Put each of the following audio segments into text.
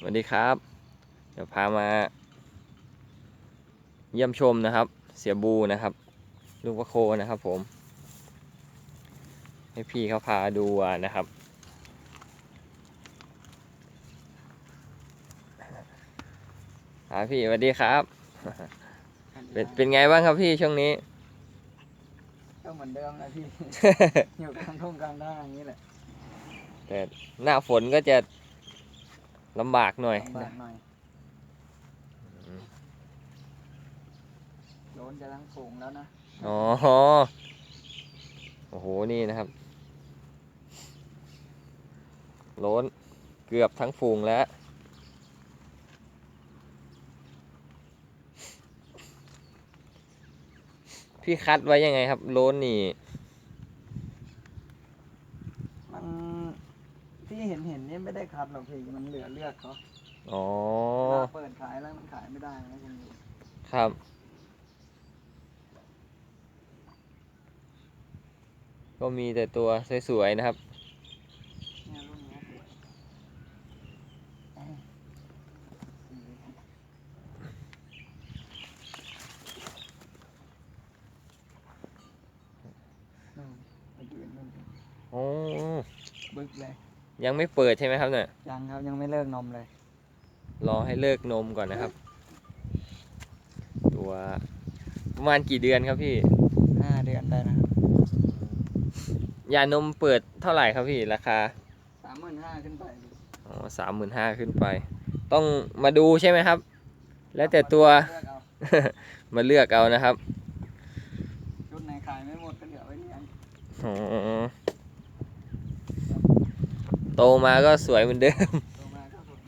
สวัสดีครับ เดี๋ยวพามา เยี่ยมชมนะครับ เสียบูนะครับ ลูกวะโคนะครับผม ให้พี่เขาพาดูอะนะครับ ครับพี่สวัสดีครับ เป็นเป็นไงบ้างครับพี่ช่วงนี้ ก็เหมือนเดิมนะพี่ อยู่กลางทุ่งกลางนาอย่างนี้แหละแต่หน้าฝนก็จะ ลำบากหน่อยลำบากหน่อยอืมโดนจะทั้งฝูงแล้วนะ อ๋อ โอ้โห นี่นะครับโล้นเกือบทั้งฝูงแล้ว พี่คัดไว้ยังไงครับ โล้นนี่มัน ที่เห็นเห็นๆนี่ไม่ได้คัดหรอกพี่มันเหลือเลือกเขาอ๋อ เวลาเปิดขายแล้วมันขายไม่ได้นะคุณดูครับ ก็มีแต่ตัวสวยๆนะครับ เนี่ยรุ่นเนี้ยสวยนู่นไปยืนนู่นโอ้บึกเลย ยังไม่เปิดใช่ไหมครับเนี่ยยังครับยังไม่เลิกนมเลย รอให้เลิกนมก่อนนะครับ ตัวประมาณกี่เดือนครับพี่ห้าเดือนได้นะครับยานมเปิดเท่าไหร่ครับพี่ราคาสามหมื่นห้าขึ้นไปพี่อ๋อสามหมื่นห้าขึ้นไป ต้องมาดูใช่ไหมครับ แล้วแต่ตัวเลือกเอามาเลือกเอานะครับ รุ่นไหนขายไม่หมดก็เหลือไว้เลี้ยง อ๋อ โตมาก็สวยเหมือนเดิมตัวมาก็ถูก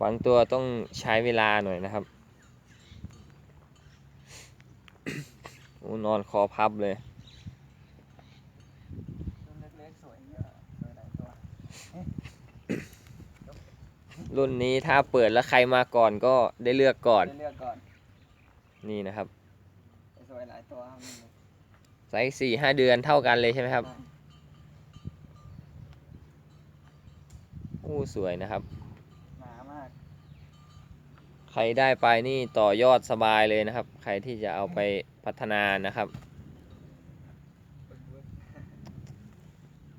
บางตัวต้องใช้เวลาหน่อยนะครับโอ้นอนคอพับเลยรุ่นเล็กๆสวยเยอะสวยหลายตัวรุ่นนี้ถ้าเปิดแล้วใครมาก่อนก็ได้เลือกก่อนได้เลือกก่อน นี่นะครับสวยหลายตัวครับนี่เลยไซส์สี่ห้าเดือนเท่ากันเลยใช่ไหมครับ ได้ โอ้สวยนะครับ หนามาก ใครได้ไปนี่ต่อยอดสบายเลยนะครับ ใครที่จะเอาไปพัฒนานะครับ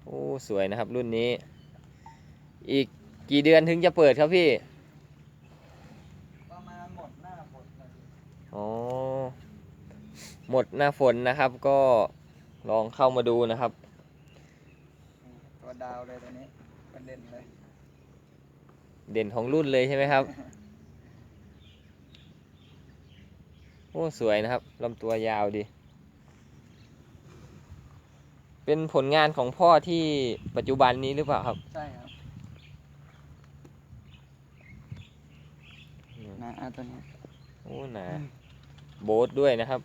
โอ้สวยนะครับรุ่นนี้ อีกกี่เดือนถึงจะเปิดครับพี่ ประมาณหมดหน้าฝนเลยอ๋อ หมดหน้าฝนนะครับก็ลองเข้ามาดูนะครับนี่ตัวดาวเลยตัวนี้ประเด็นเลย เด่นของรุ่นเลยใช่ไหมครับ โอ้สวยนะครับลำตัวยาวดี เป็นผลงานของพ่อที่ปัจจุบันนี้หรือเปล่าครับ ใช่ครับหนาอะตัวนี้โอ้หนาอืมโบ๊ทด้วยนะครับ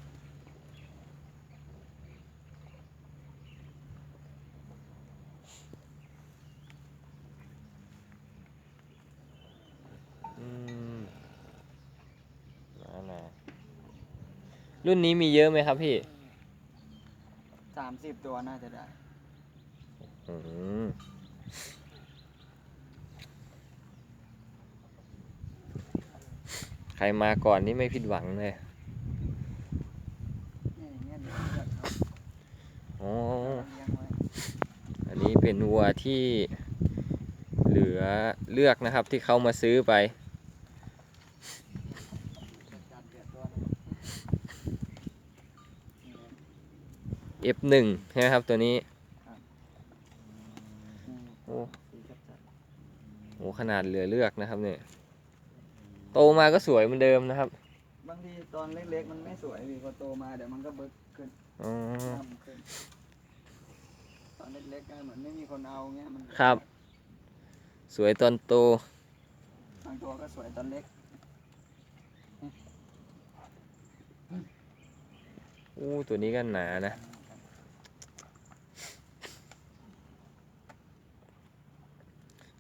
อืมหนาหนา รุ่นนี้มีเยอะไหมครับพี่สามสิบตัวน่าจะได้ อืมใครมาก่อนนี่ไม่ผิดหวังเลยนี่อย่างเงี้ยเดี๋ยวเลือกครับอ๋อ เลี้ยงไว้อันนี้เป็นวัวที่เหลือเลือกนะครับที่เขามาซื้อไป จัดเดือดตัวหนึงนี่ F1 ใช่ไหมครับตัวนี้นี่โอ้สีจัดจัดโหขนาดเหลือเลือกนะครับเนี่ยโตมาก็สวยเหมือนเดิมนะครับ บางทีตอนเล็กๆมันไม่สวยพี่พอโตมาเดี๋ยวมันก็เบิกขึ้นอ๋อดำขึ้นตอนเล็กๆก็เหมือนไม่มีคนเอาเงี้ยมันครับ สวยตอนโตบางตัวก็สวยตอนเล็กอู้ตัวนี้ก็หนานะ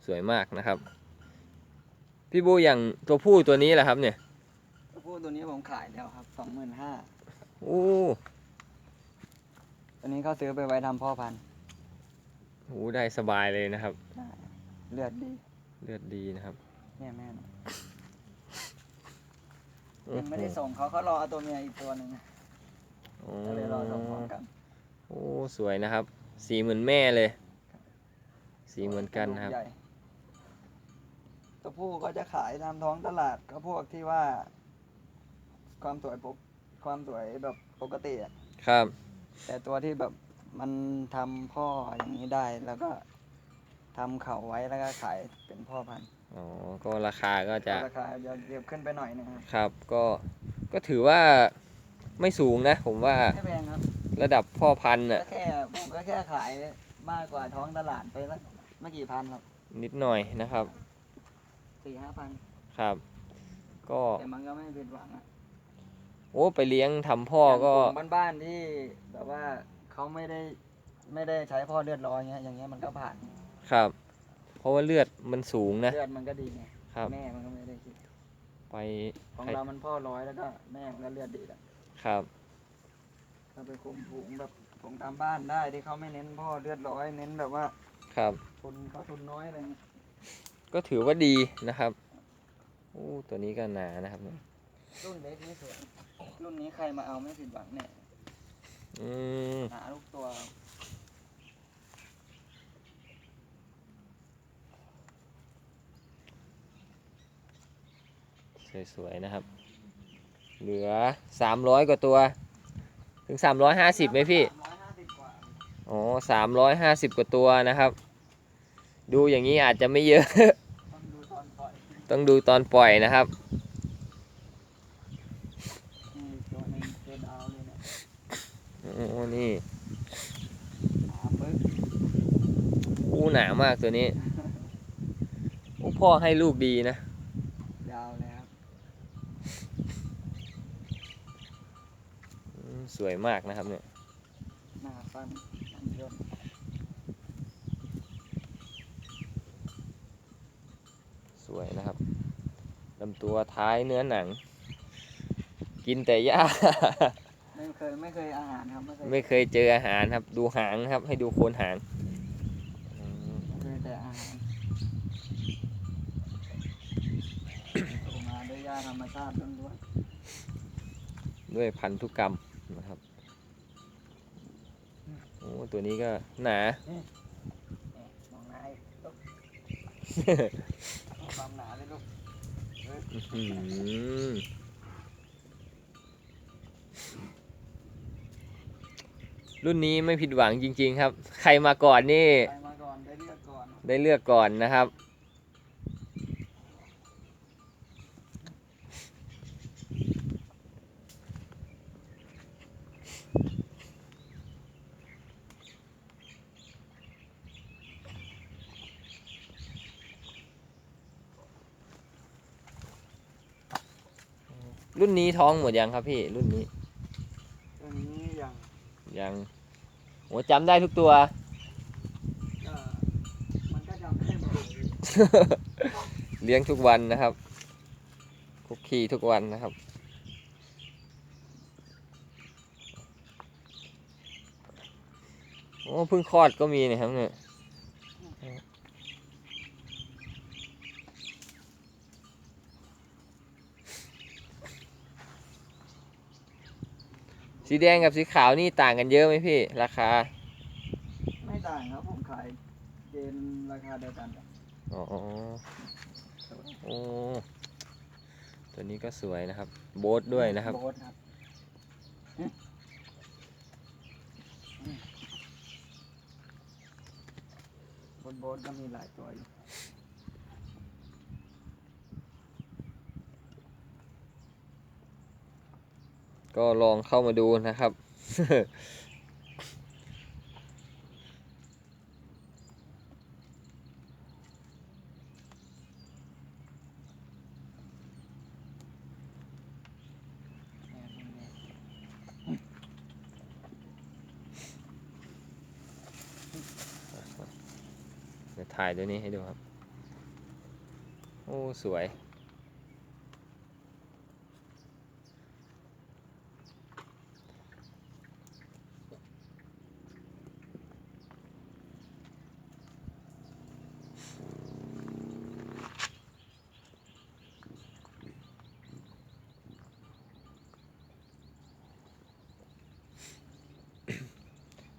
สวยมากนะครับ พี่บูอย่างตัวผู้ตัวนี้แหละครับ เนี่ยตัวผู้ตัวนี้ผมขายแล้วครับสองหมื่นห้าอู้ตัวนี้เขาซื้อไปไว้ทำพ่อพันธุ์หูได้สบายเลยนะครับ ได้เลือดดีเลือดดีนะครับแม่แม่นะยังไม่ได้ส่งเขาเขารอเอาตัวเมียอีกตัวหนึ่งโอ้ก็เลยรอส่งพร้อมกันโอ้สวยนะครับ สีเหมือนแม่เลย สีเหมือนกันนะครับใหญ่ ตัวผู้ก็จะขายตามท้องตลาดก็พวกที่ว่า ความสวยปกความสวยแบบปกติอะครับ แต่ตัวที่แบบมันทำพ่ออย่างนี้ได้แล้วก็ทำเขาไว้แล้วก็ขายเป็นพ่อพันธุ์อ๋อ ก็ราคาก็จะ ราคาจะเรียบขึ้นไปหน่อยนึงครับครับ ก็ ก็ถือว่าไม่สูงนะ ผมว่าไม่แพงครับ ระดับพ่อพันธุ์ก็น่ะแค่ผมก็แค่ขายมากกว่าท้องตลาดไปละไม่กี่พันครับนิดหน่อยนะครับ สี่ห้าพันครับ ก็แต่มันก็ไม่ผิดหวังอะโอ้ไปเลี้ยงทำพ่อก็ย่างกลุ่มบ้านๆที่แบบว่าเขาไม่ได้ไม่ได้ใช้พ่อเลือดร้อยเงี้ยอย่างเงี้ยมันก็ผ่านครับ เพราะว่าเลือดมันสูงนะเลือดมันก็ดีไงครับ แม่มันก็ไม่ได้คิดไปของใครเรามันพ่อร้อยแล้วก็แม่มันก็เลือดดีแหละครับ เราไปคุมฝูงแบบฝูงตามบ้านได้ที่เขาไม่เน้นพ่อเลือดร้อยเน้นแบบว่าครับ ทุนเขาทุนน้อยอะไรเงี้ย ก็ถือว่าดีนะครับโอ้ตัวนี้ก็หนานะครับเนี่ยรุ่นเล็กนี่สวยรุ่นนี้ใครมาเอาไม่ผิดหวังแน่อืมหนาลูกตัว สวยๆนะครับ เหลือสามร้อยกว่าตัว ถึงสามร้อยห้าสิบไหมพี่ร้อยห้าสิบกว่าอ๋อสามร้อยห้าสิบกว่าตัวนะครับ ดูอย่างนี้อาจจะไม่เยอะ ต้องดูตอนปล่อยต้องดูตอนปล่อยนะครับนี่ตัวหนึงเจดาวเลยเนี่ยโอ้นี่หาปึ๊กอู้หนามากตัวนี้โอ้พ่อให้ลูกดีนะ ยาวเลยครับอืมสวยมากนะครับเนี่ย หน้าฟันอันยนต์ สวยนะครับลำตัวท้ายเนื้อหนัง กินแต่หญ้า ไม่เคยไม่เคยอาหารครับ ไม่เคยไม่เคยเจออาหารครับ ดูหางนะครับ ให้ดูโคนหางอืมเคยแต่อาหารโตมาด้วยยาธรรมชาติล้วนด้วยพันธุกรรมนะครับโอ้ตัวนี้ก็หนาๆนี่มองหนาอีกลูก ความหนาเลยลูกเฮ้ยอื้อหือรุ่นนี้ไม่ผิดหวังจริง ๆ ครับ ใครมาก่อนนี่ ไปมาก่อนได้เลือกก่อน ได้เลือกก่อนนะครับ รุ่นนี้ท้องหมดยังครับพี่รุ่นนี้ ตัวนี้ยังยังโอ้จำได้ทุกตัว ก็มันก็จำได้หมดเลยเลี้ยงทุกวันนะครับคุกคีทุกวันนะครับ โอ้เพิ่งคลอดก็มีนะครับเนี่ย สีแดงกับสีขาวนี่ต่างกันเยอะไหมพี่ ราคา ไม่ต่างครับผมขายเกณฑ์ราคาเดียวกันอ๋อโอ้ตัวนี้ก็สวยนะครับ โบ๊ทด้วยนะครับ โบ๊ทครับบนโบ๊ทก็มีหลายตัวอยู่ ก็ลองเข้ามาดูนะครับ เดี๋ยวถ่ายตัวนี้ให้ดูครับ โอ้ สวย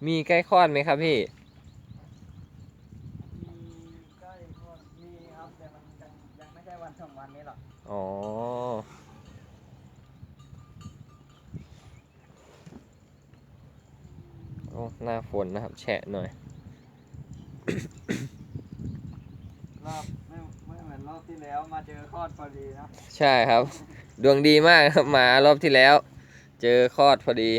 มีใกล้คลอดไหมครับพี่มีใกล้คลอดมีครับแต่มันยังยังไม่ใช่วันสองวันนี้หรอกอ๋อโอ้หน้าฝนนะครับ แฉะหน่อย รอบไม่ไม่เหมือนรอบที่แล้วมาเจอคลอดพอดีนะ ใช่ครับ ดวงดีมากครับมารอบที่แล้ว เจอคลอดพอดี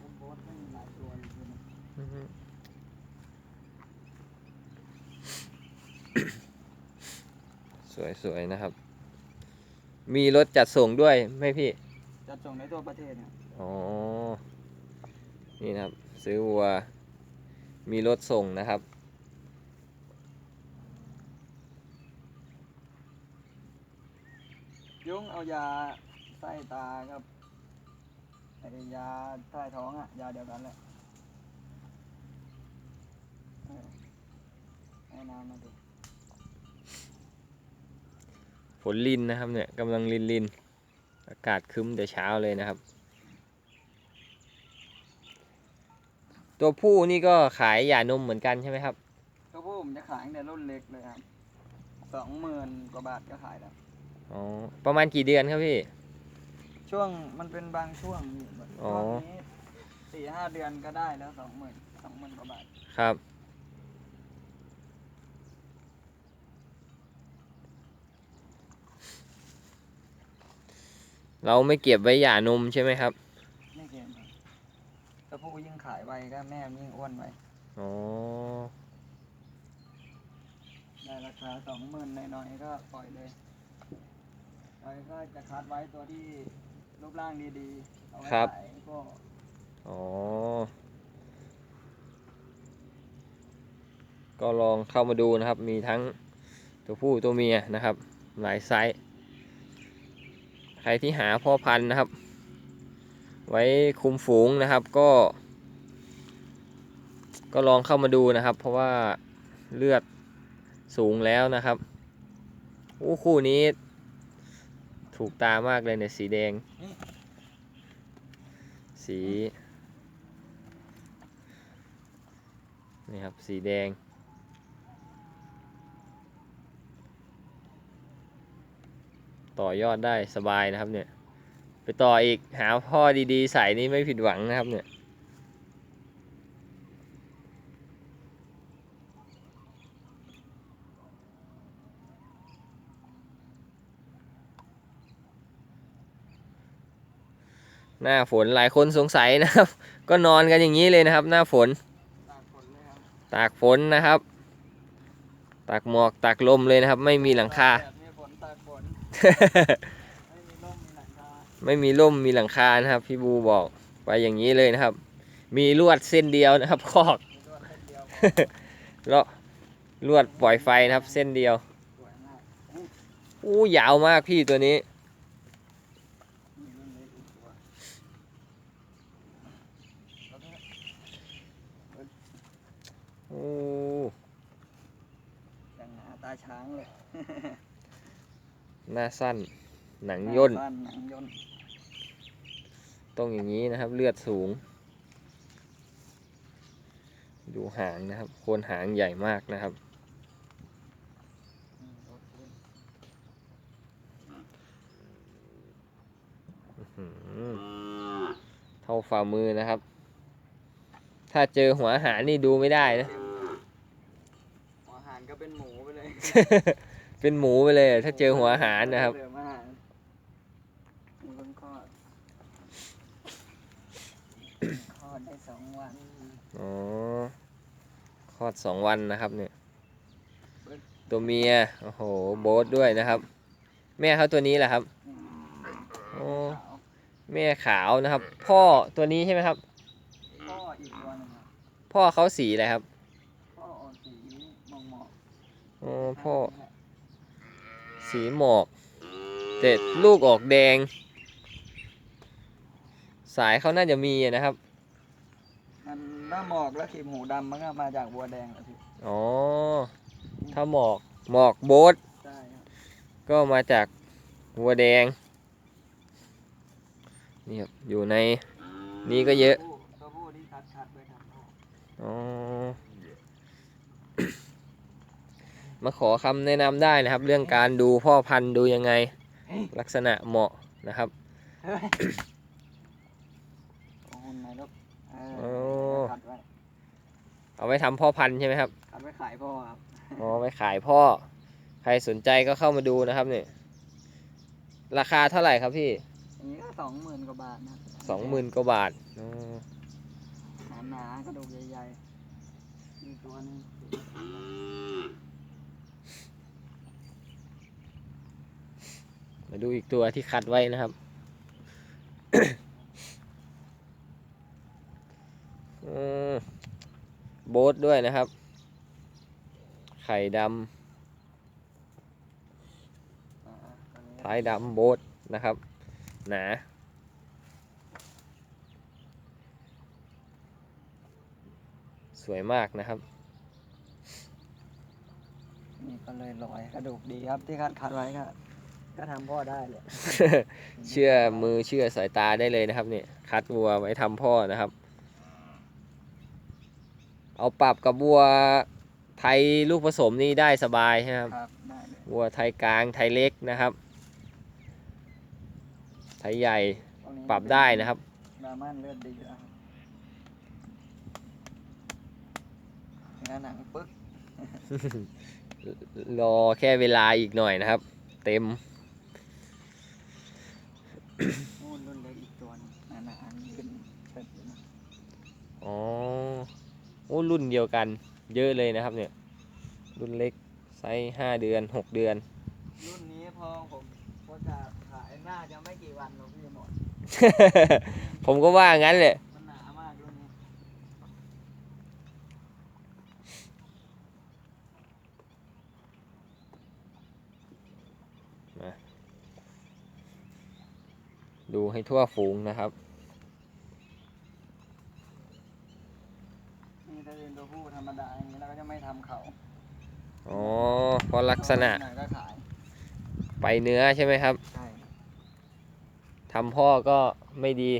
ผมโบสไม่มีหลายตัวอยู่ด้วยนะ สวยๆนะครับ มีรถจัดส่งด้วยไหมพี่ จัดส่งในตัวประเทศเนี่ยอ๋อ นี่นะครับ ซื้อวัว มีรถส่งนะครับ ยุงเอายาใส่ตาครับไอยาใต้ท้องอะยาเดียวกันแหละเออให้น้ำมาดู ฝนลินนะครับเนี่ยกำลังลินลินอากาศครึ้มแต่เช้าเลยนะครับ ตัวผู้นี่ก็ขายหย่านมเหมือนกันใช่ไหมครับ ตัวผู้ผมจะขายตั้งแต่รุ่นเล็กเลยครับสองหมื่นกว่าบาทก็ขายแล้วอ๋อประมาณกี่เดือนครับพี่ ช่วงมันเป็นบางช่วงนี่แบบอ๋อช่วงนี้สี่ห้าเดือนก็ได้แล้วสองหมื่นสองหมื่นกว่าบาทครับ เราไม่เก็บไว้หย่านมใช่ไหมครับไม่เกินครับตัวผู้ยิ่งขายไวก็แม่มันยิ่งอ้วนไวอ๋อได้ราคาสองหมื่นหน่อยๆก็ปล่อยเลยปล่อยก็จะคัดไว้ตัวที่รูปร่างดีๆเอาไว้ครับขายก็อ๋อก็ลองเข้ามาดูนะครับ มีทั้งตัวผู้ตัวเมียนะครับ หลายไซส์ ใครที่หาพ่อพันธุ์นะครับ ไว้คุมฝูงนะครับก็ ก็ลองเข้ามาดูนะครับ เพราะว่าเลือดสูงแล้วนะครับอู้คู่นี้ ถูกตามากเลยเนี่ยสีแดง สีนี่ครับสีแดง ต่อยอดได้สบายนะครับเนี่ย ไปต่ออีกหาพ่อดีๆ ใส่นี่ไม่ผิดหวังนะครับเนี่ยหน้าฝนหลายคนสงสัยนะครับ ก็นอนกันอย่างนี้เลยนะครับ หน้าฝน ตากฝนเลยครับตากฝนนะครับ ตากหมอกตากลมเลยนะครับ ไม่มีหลังคา ไม่มีร่มมีหลังคาไม่มีร่มมีหลังคานะครับ พี่บูบอกไปอย่างนี้เลยนะครับ มีลวดเส้นเดียวนะครับคอกมีรวดเส้นเดียวพอแล้วลวดปล่อยไฟนะครับ เส้นเดียวสวยมากนี่อู้ยาวมากพี่ตัวนี้มีรุ่นเล็กอีกตัวแล้วก็โอ้อย่างหนาตาช้างเลย หน้าสั้น หนังย่น บ้านหนังย่นต้องอย่างนี้นะครับ เลือดสูง ดูหางนะครับ โคนหางใหญ่มากนะครับ อืมโอเคอืมเท่าฝ่ามือนะครับ ถ้าเจอหัวหารนี่ดูไม่ได้นะ หัวหารก็เป็นหมูไปเลย เป็นหมูไปเลย ถ้าเจอหัวหารนะครับเหลือมาหารมีเพิ่งคลอดคลอดได้สองวันอ๋อคลอดสองวันนะครับเนี่ย ตัวเมีย โอ้โห โบ๊ทด้วยนะครับ แม่เขาตัวนี้แหละครับอืมโอ้ขาวแม่ขาวนะครับ พ่อตัวนี้ใช่ไหมครับ พ่ออีกตัวหนึงครับพ่อเขาสีอะไรครับพ่อออกสีหมองหมอกโอ้พ่อ สีหมอกแต่ลูกออกแดง สายเขาน่าจะมีอะนะครับ มันถ้าหมอกแล้วขีมหูดำมันก็มาจากบัวแดงแหละพี่อ๋อ ถ้าหมอกหมอกโบ๊ทใช่ครับก็มาจากวัวแดง นี่ครับอยู่ใน นี้ก็เยอะ ตัวผู้ตัวผู้ที่คัดคัดไว้ทำพ่ออ๋อ มาขอคำแนะนำได้นะครับ เรื่องการดูพ่อพันธุ์ดูยังไง ลักษณะเหมาะนะครับเฮ้ยโอ้โหไหนลูกเอโอ้อคัดไว้เอาไว้ทำพ่อพันธุ์ใช่ไหมครับคัดไว้ขายพ่อครับอ๋อไว้ขายพ่อ ใครสนใจก็เข้ามาดูนะครับเนี่ยราคาเท่าไหร่ครับพี่อันนี้ก็สองหมื่นกว่าบาทนะสองหมื่นกว่าบาทอ๋อหนาหนาๆกระดูกใหญ่ๆมีตัวหนึง มาดูอีกตัวที่คัดไว้นะครับโบ๊ทด้วยนะครับ ไข่ดำท้ายดำโบ๊ทนะครับ หนาสวยมากนะครับ นี่ก็เลยลอยกระดูกดีครับที่คัดคัดไว้ก็ ก็ทำพ่อได้เลยเชื่อมือเชื่อสายตาได้เลยนะครับเนี่ยคัดวัวไว้ทำพ่อนะครับ เอาปรับกับวัวไทยลูกผสมนี่ได้สบายใช่ไหมครับ ครับได้เลยวัวไทยกลางไทยเล็กนะครับ ไทยใหญ่ตรงนี้ปรับได้นะครับดราม่านเลือดดีแล้วครับเนื้อหนังปึ๊กรอแค่เวลาอีกหน่อยนะครับ เต็ม นู่นรุ่นเล็กอีกตัวหนึงหนาๆนี่เป็นเป็ดอยู่นะ อ๋อโอ้ รุ่นเดียวกัน เยอะเลยนะครับเนี่ย รุ่นเล็กไซส์ห้าเดือนหกเดือน รุ่นนี้พอผมประกาศขายน่าจะไม่กี่วันหรอกพี่หมด ผมก็ว่างั้นแหละ มันหนามากรุ่นนี้ดูให้ทั่วฝูงนะครับ นี่ถ้าเป็น ตัวผู้ธรรมดาอย่างนี้เราก็จะไม่ทำเขาอ๋อเพราะลักษณะหน่อยก็ขายไปเนื้อใช่ไหมครับใช่ทำพ่อก็ไม่ดี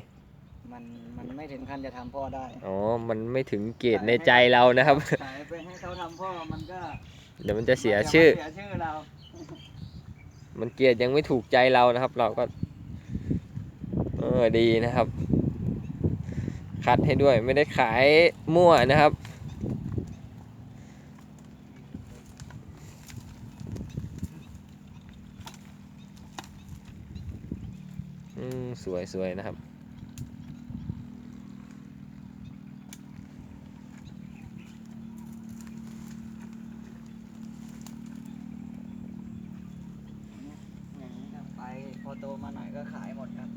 มันมันไม่ถึงขั้นจะทำพ่อได้อ๋อมันไม่ถึงเกรดในใจเรานะครับ ขายไปให้เขาทำพ่อมันก็เดี๋ยวมันจะเสียชื่อ เสียชื่อเรามันเกรดยังไม่ถูกใจเรานะครับ เราก็ เออดีนะครับ คัดให้ด้วยไม่ได้ขายมั่วนะครับ อืมสวยสวยนะครับอย่างนี้ครับ ไปพอโตมาหน่อยก็ขายหมดครับ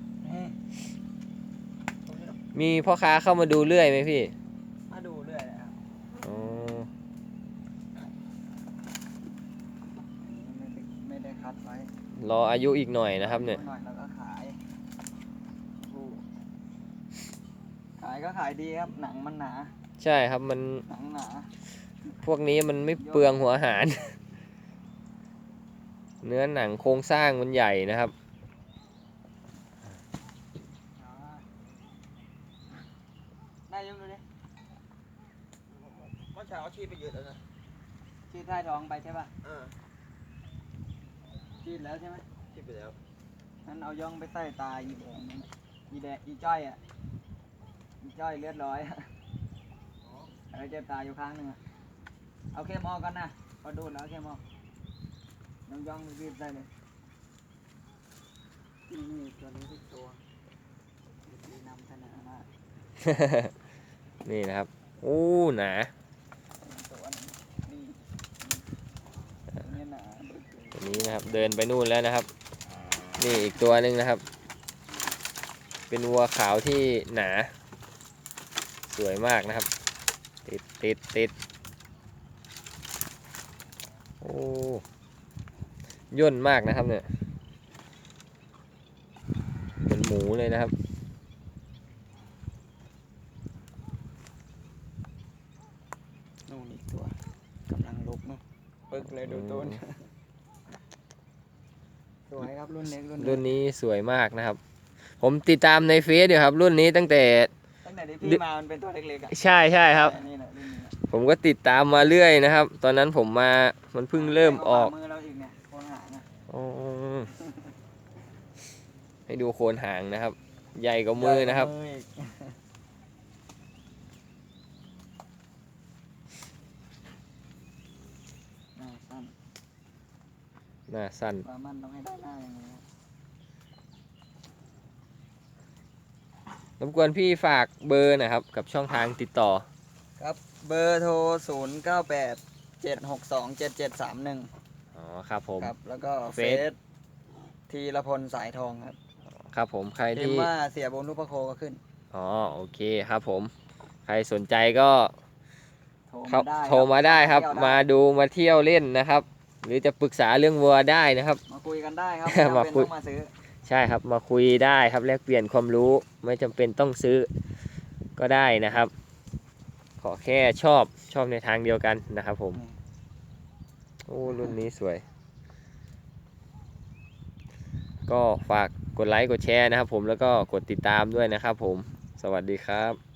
มีพ่อค้าเข้ามาดูเรื่อยไหมพี่ มาดูเรื่อยเลยครับอ๋ออันนี้ไม่ได้ไม่ได้คัดไว้รออายุอีกหน่อยนะครับเนี่ย หน่อยแล้วก็ขายดู ขายก็ขายดีครับ หนังมันหนา ใช่ครับมันหนังหนา พวกนี้มันไม่เปลืองหัวอาหาร เนื้อหนังโครงสร้างมันใหญ่นะครับ ได้ยังดูดิเมื่อเช้าชีไปเยอะแล้วนะชีดใต้ท้องไปใช่ป่ะเออชีดแล้วใช่ไหมชีไปแล้วงั้นเอาย่องไปใส่ตาอีแดงนั่นน่ะอีแดงอีจ้อยอะ อีจ้อยเลือดร้อยอะแล้วเจ็บตาอยู่ข้างหนึ่งอะเอาเข้มออกกันนะพอดูดแล้วเอาเข้มออกย่องย่องรีบใส่เลยนี่นี่ตัวนี้ทุกตัวดีนำเสนอมากนี่นะครับโอ้หนาตัวนี้นี่ตัวนี้หนาบึกเลยตัวนี้นะครับ เดินไปนู่นแล้วนะครับ นี่อีกตัวหนึ่งนะครับ เป็นวัวขาวที่หนา สวยมากนะครับ ติดติดติดโอ้ย่นมากนะครับเนี่ยเป็นหมูเลยนะครับนู่นอีกตัวกำลังลุกนู่นปึกเลยดูตูนสวยครับรุ่นเล็กรุ่นเล็กรุ่นนี้สวยมากนะครับ ผมติดตามในเฟซอยู่ครับ รุ่นนี้ตั้งแต่ ตั้งแต่ที่พี่มามันเป็นตัวเล็กๆอะใช่ใช่ครับ นี่แหละรุ่นนี้ผมก็ติดตามมาเรื่อยนะครับ ตอนนั้นผมมามันเพิ่งเริ่มออกมือเราอีกเนี่ยโคนหางอะอ๋อให้ดูโคนหางนะครับ ใหญ่กว่ามือนะครับใหญ่กว่ามืออีกหน้าสั้นหน้าสั้น ปลามันต้องให้ได้หน้าอย่างนี้ครั รบกวนพี่ฝากเบอร์นะครับ กับช่องทางติดต่อ ครับเบอร์โทร 0 9 8 7 6 2 7 7 3 1 อ๋อครับผม ครับ แล้วก็เฟเฟซ ซทีละพลสายทองครับครับผมใครพิมที่พ์ว่าเสียบนรูปโคก็ขึ้น อ๋อโอเคครับผม ใครสนใจก็โทรครับมาได้โทรมาได้ครับเที่ยวมาดูมาเที่ยวเล่นนะครับ หรือจะปรึกษาเรื่องวัวได้นะครับ มาคุยกันได้ครับ มาไม่จำเป็นคุยต้องมาซื้อ ใช่ครับมาคุยได้ครับแลกเปลี่ยนความรู้ไม่จำเป็นต้องซื้อก็ได้นะครับ ขอแค่ชอบชอบในทางเดียวกันนะครับ ผมนี่โอ้รุ่นนี้สวย ก็ฝากกดไลค์กดแชร์นะครับ ผมแล้วก็กดติดตามด้วยนะครับ ผมสวัสดีครับ